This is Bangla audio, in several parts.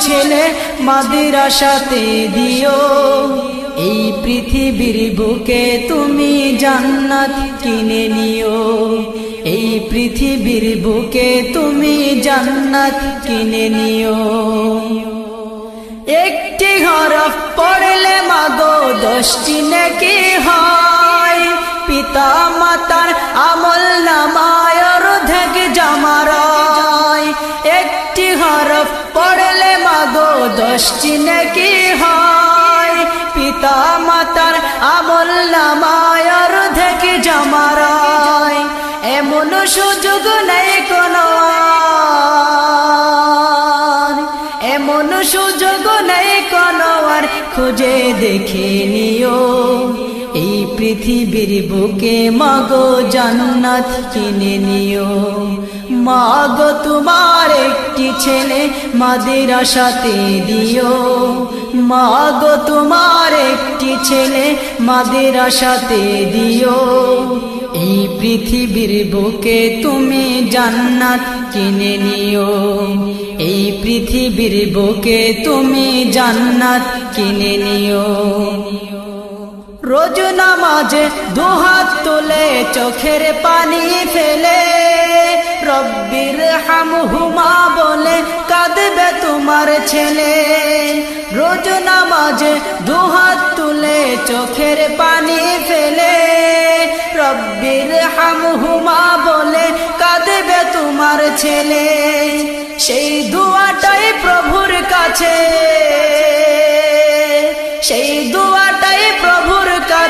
ছেলে মাদ্রাসাতে দিও। এই পৃথিবীর বুকে তুমি জান্নাত কিনে নিও। এই পৃথিবীর বুকে তুমি জান্নাত কিনে নিও। একটি হরফ পড়লে মাগো দশটি নাকি হয়? পিতা মাতার আমল নামায় অর্ধেক জামারায় একটি হরফ মাগো দশটি নাকি হয়। পিতা মাতার আমল নামায়, অর্ধেক জামারায় এমন সুযোগ নেই কোনো। এমন সুযোগ নেই কোনো আর, খুঁজে দেখে নিও। এই পৃথিবীর বুকে মাগো জান্নাত কিনে নিও। মাগো তোমার একটি ছেলে মাদ্রাসাতে দিও। মাগো তোমার একটি ছেলে মাদ্রাসাতে দিও। এই পৃথিবীর বুকে তুমি জান্নাত কিনে নিও। এই পৃথিবীর বুকে তুমি জান্নাত কিনে নিও। রোজ নামাজে দুহাত তুলে চোখের পানি ফেলে। রব্বির হামহুমা বলে কাঁদবে তোমার ছেলে। রোজ নামাজে দুহাত তুলে চোখের পানি ফেলে। রব্বির হামহুমা বলে কাঁদবে তোমার ছেলে। সেই দুয়াটাই প্রভুর কাছে। সেই প্রভুর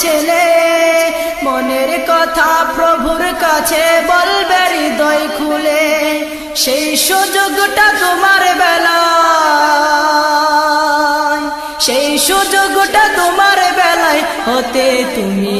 ছেলে। মনের কথা প্রভুর কাছে বলবে, হৃদয় খুলে। সেই সুযোগটা তোমার বেলায়। সেই সুযোগটা তোমার বেলায় হতে তুমি